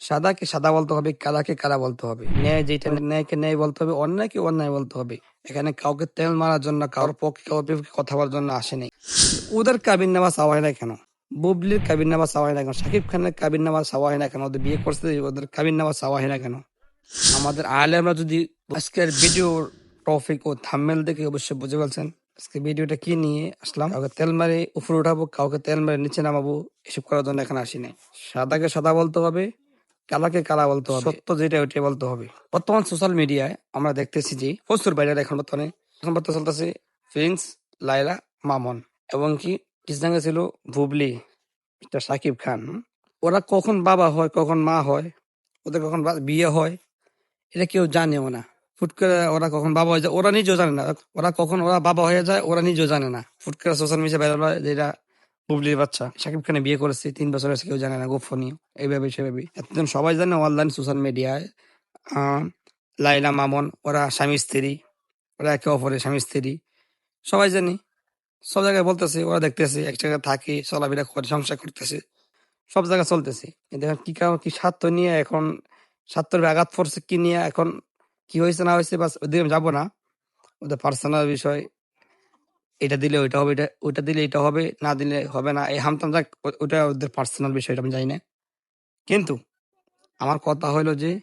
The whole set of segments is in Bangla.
সাদাকে সাদা বলতে হবে কালাকে কালা বলতে হবে। ন্যায় যেটা ন্যায়কে ন্যায় বলতে হবে অন্যায়কে অন্যায় বলতে হবে। এখানে কাউকে তেল মারার জন্য কারোর পক্ষে কারোর বিপক্ষে কথা বলার জন্য আসেনি ওদের কাবিন নামা চাওয়া হয় না কেন? বুবলির কাবিন নামা চাওয়া হয় না কেন? শাকিব খানের কাবিন নামা চাওয়া হয় না কেন? ওদের বিয়ে করছে ওদের কাবিন নামা চাওয়া হয় না কেন? আমাদের আলেমরা যদি আজকের ভিডিও টপিক ও থাম্মেল দেখে অবশ্যই বুঝে ফেলছেন। আজকে ভিডিওটা কি নিয়ে আসলাম? কাউকে তেল মারে উপরে উঠাবো কাউকে তেল মারে নিচে নামাবো এসব করার জন্য এখানে আসি নাই। সাদাকে সাদা বলতে হবে কালাকে কালা বলতে হবে। সত্য যেটা, ওইটাই বলতে হবে। বর্তমান সোশ্যাল মিডিয়ায় আমরা দেখতেছি যে, প্রচুর বাইরে এখন বর্তমানে। এখন বর্তমানে চলতেছে প্রিন্স লাইলা মামন এবং কি কিছুদিন ছিল? বুবলি মিস্টার সাকিব খান। ওরা কখন বাবা হয়, কখন মা হয়, ওদের কখন বিয়ে হয়, এটা কেউ জানেও না। ফুট করে ওরা কখন বাবা হয়ে যায়, ওরা নিজেও জানে না। ওরা কখন ওরা বাবা হয়ে যায়, ওরা নিজেও জানে না। ফুট করে সোশ্যাল মিডিয়া বাইরে যেটা বুবলির বাচ্চা, শাকিব খানে বিয়ে করেছে, তিন বছর হয়েছে কেউ জানে না, গোপনীয়। এইভাবে সেভাবে এতজন সবাই জানে অনলাইন সোশ্যাল মিডিয়ায় লাইলা মামন, ওরা স্বামী স্ত্রী, ওরা একে অপরের স্বামী স্ত্রী, সবাই জানি। সব জায়গায় বলতেছে, ওরা দেখতেছে, এক জায়গায় থাকে, চলাফেরা করে, সংসার করতেছে, সব জায়গায় চলতেছে। এখন কি কারণ, কি স্বার্থ নিয়ে এখন, স্বার্থের আঘাত পড়ছে কি নিয়ে, এখন কি হয়েছে না হয়েছে, বাস ওদিকে যাব না। ওদের পার্সোনাল বিষয় এটা দিলে ওইটা হবে, এটা, ওইটা দিলে এটা হবে, না দিলে হবে না। এই হামতাম যাক, ও- ওটা ওদের পার্সোনাল বিষয় এটা আমি জানি না। কিন্তু আমার কথা হলো যে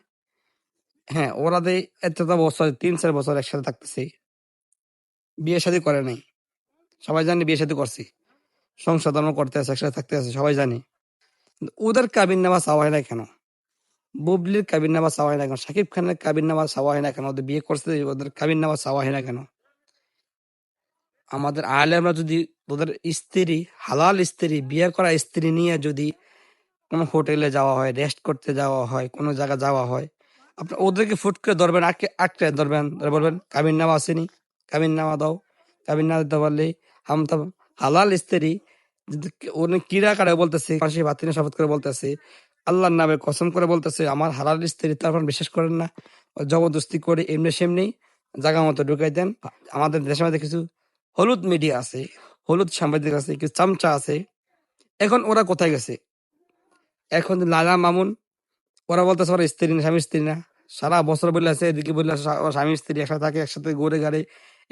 হ্যাঁ ওরা যে এতটা বছর, তিন, চার বছর একসাথে থাকতেছে, বিয়ে শাদী করে নাই। সবাই জানি বিয়ে শাদী করছি। সংসার করতে আছে, একসাথে থাকতে আছে, সবাই জানি। ওদের কাবিন নামা চাওয়া হয় না কেন? বুবলির কাবিন নামা চাওয়া হয় না কেন? শাকিব খানের কাবিন নামা চাওয়া হয় না কেন? ওদের বিয়ে করছে, ওদের কাবিন নামা চাওয়া হয় না কেন? আমাদের আলেমরা যদি ওদের স্ত্রী, হালাল স্ত্রী, বিয়ে করা স্ত্রী নিয়ে যদি কোনো হোটেলে যাওয়া হয় রেস্ট করতে যাওয়া হয়, কোনো জায়গা যাওয়া হয় আপনার ওদেরকে ফুট করে ধরবেন, আটকে আটকে ধরবেন বলবেন, কাবিন নামা আসেনি, কাবিন নামা দাও, কাবিন না দিতে পারলে হামতাম হালাল স্ত্রী উনি কিরা কারে বলতেছে পাশে বাতিনে শপথ করে বলতেছে, আল্লাহর নামে কসম করে বলতেছে, আমার হালাল স্ত্রী তারপর বিশ্বাস করেন না, জবরদস্তি করে এমনি সেমনি জায়গা মতো ঢুকাই দেন। আমাদের দেশের মধ্যে কিছু হলুদ মিডিয়া আছে, হলুদ সাংবাদিক আছে, কিছু চামচা আছে। এখন ওরা কোথায় গেছে? এখন লালা মামুন, ওরা বলতেছে ওরা স্ত্রী না, স্বামী স্ত্রী না। সারা বছর বলে আছে, এদিকে বললে স্বামী স্ত্রী একসাথে থাকে, একসাথে ঘুরে গাড়ি,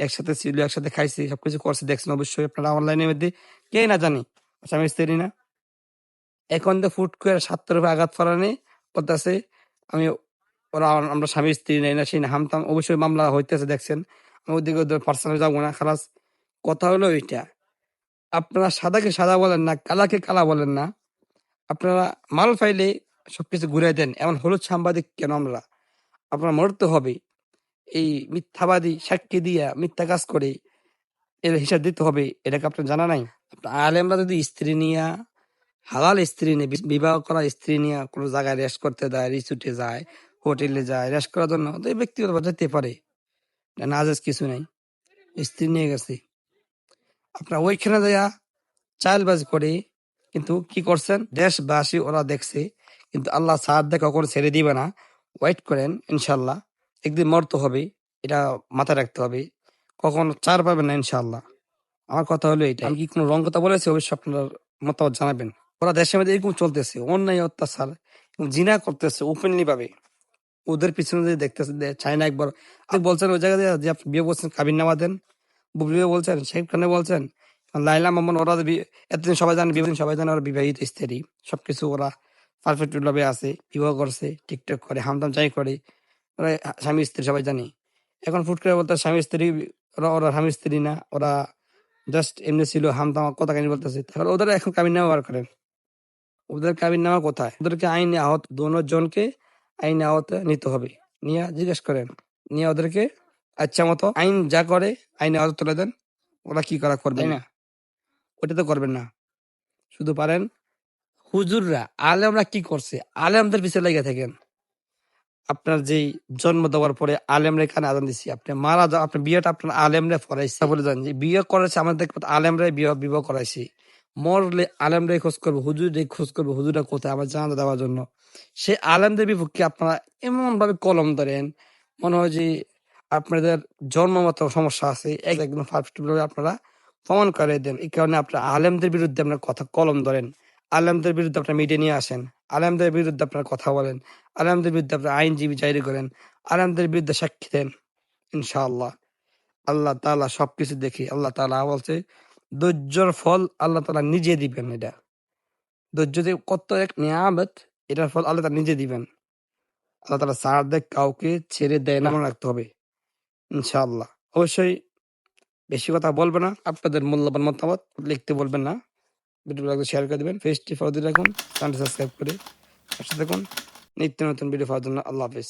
একসাথে ছিল, একসাথে খাইছি, সবকিছু করছে, দেখছেন অবশ্যই আপনারা অনলাইনের মধ্যে। কে না জানি, স্বামী স্ত্রী না। এখন তো ফুট করে সাতটার উপরে আঘাত ফলানে, বলতেছে, আমি, ওরা আমরা স্বামী স্ত্রী নেই না, সেই না, হামতাম, অবশ্যই মামলা হইতেছে, দেখছেন। আমি ওদিকে পার্সোনাল যাব না, খালাস। কথা হলো ওইটা আপনারা সাদাকে সাদা বলেন না, কালাকে কালা বলেন না। আপনারা মাল ফাইলে সবকিছু ঘুরে দেন, এমন হলুদ সাংবাদিক কেন আমরা? আপনার মরতে হবে। এই মিথ্যাবাদী সাক্ষী দিয়া মিথ্যা কাজ করে এর হিসাব দিতে হবে এটাকে আপনার জানা নাই? আপনার আলেমরা যদি স্ত্রী নিয়া, হালাল স্ত্রী নিয়ে বিবাহ করা স্ত্রী নিয়ে কোনো জায়গায় রেস্ট করতে যায় রিসুটে যায়, হোটেলে যায়, রেস্ট করার জন্য, তো এই ব্যক্তিগত যেতে পারে। না আজ কিছু নাই। স্ত্রী নিয়ে গেছে। আপনার ওইখানে যাইয়া চালবাজ করে, কিন্তু কি করছেন? দেশবাসী ওরা দেখছে, কিন্তু আল্লাহ সাহায্য দিয়ে কখনো ছেড়ে দিবে না। ওয়েট করেন ইনশাল্লাহ একদিন মরতে হবে, এটা মাথায় রাখতে হবে। কখন চার পাবেন না ইনশাল্লাহ আমার কথা হলো এটা আমি কি কোনো রং কথা বলেছি? অবশ্যই আপনার মতামত জানাবেন। ওরা দেশের মধ্যে এরকম চলতেছে, অন্যায়, অত্যাচার জিনা করতেছে ওপেনলি ভাবে ওদের পিছনে যে দেখতেছে চায়না একবার বলছেন ওই জায়গায় যে আপনি বিয়ে বলছেন কাবিন নামা দেন। বুবলিও বলছেন, শেখ খানে বলছেন, লাইলা মামুন, ওরা এতদিন সবাই জানে বিবাহ সবাই জানে ওরা বিবাহিত স্ত্রী। সবকিছু ওরা পারফেক্ট ভাবে আছে, বিবাহ করছে টিকটক করে, হামদাম চাই করে। ওরা স্বামী স্ত্রী সবাই জানি। এখন ফুট করে বলতে স্বামী স্ত্রী, ওরা ওরা স্বামী স্ত্রী না, ওরা জাস্ট এমনি ছিল, হামদাম কথা কাহিনী বলতেছে। তাহলে ওদের এখন কাবিন নামা বার করেন। ওদের কাবিন নামা কোথায়? ওদেরকে আইনে আহত দোনো জনকে আইনে আহত নিতে হবে। নিয়ে জিজ্ঞেস করেন। নিয়ে ওদেরকে আচ্ছা মতো আইন যা করে আইনে আহত তুলে দেন ওরা কি করা করবে না? ওটা তো করবেন না। শুধু পারেন হুজুররা আলেমরা কি করছে? আলেমদের পিছিয়ে লেগে থাকেন। আপনার যেই জন্ম দেওয়ার পরে আলেমরা এখানে আদান দিচ্ছি আপনি মারা যাও আপনার বিয়েটা আপনার আলেমরা ফরাইছে বলে জান। যে বিয়ে করেছে আমাদের আলেমরাই বিয়ে বিবাহ করাইছি। মরলে আলেমরাই খোঁজ করব হুজুরাই খোঁজ করব হুজুরা কোথায় আমার জানা দেওয়ার জন্য। সে আলেমদের বিপক্ষে আপনারা এমন ভাবে কলম ধরেন মনে হয় যে আপনাদের জন্মগত সমস্যা আছে, এক- একদম ভাবে আপনারা প্রমাণ করে দেন। এই কারণে আপনার আলেমদের বিরুদ্ধে আপনার কথা কলম ধরেন। আলেমদের বিরুদ্ধে আপনার মিডিয়া নিয়ে আসেন। আলেমদের বিরুদ্ধে আপনারা কথা বলেন। আলেমদের বিরুদ্ধে আপনারা আইনজীবী জারি করেন। আলেমদের বিরুদ্ধে সাক্ষী দেন, ইনশাআল্লাহ। আল্লাহ তাআলা সবকিছু দেখি, আল্লাহ তালা বলছে, ধৈর্যর ফল আল্লাহ তালা নিজে দিবেন এটা। ধৈর্য কত এক নিয়ামত, এটার ফল আল্লাহ তাআলা নিজে দিবেন। আল্লাহ তাআলা সার দেয়, কাউকে ছেড়ে দেয় না রাখতে হবে। ইনশাআল্লাহ। অবশ্যই বেশি কথা বলবে না, আপনাদের মূল্যবান মতামত লিখতে বলবেন না। ভিডিওগুলো শেয়ার করে দেবেন ফেসটি ফলো দিয়ে রাখুন চ্যানেল সাবস্ক্রাইব করে পাশে থাকুন। নিত্য নতুন ভিডিও পাওয়ার জন্য আল্লাহ হাফিজ।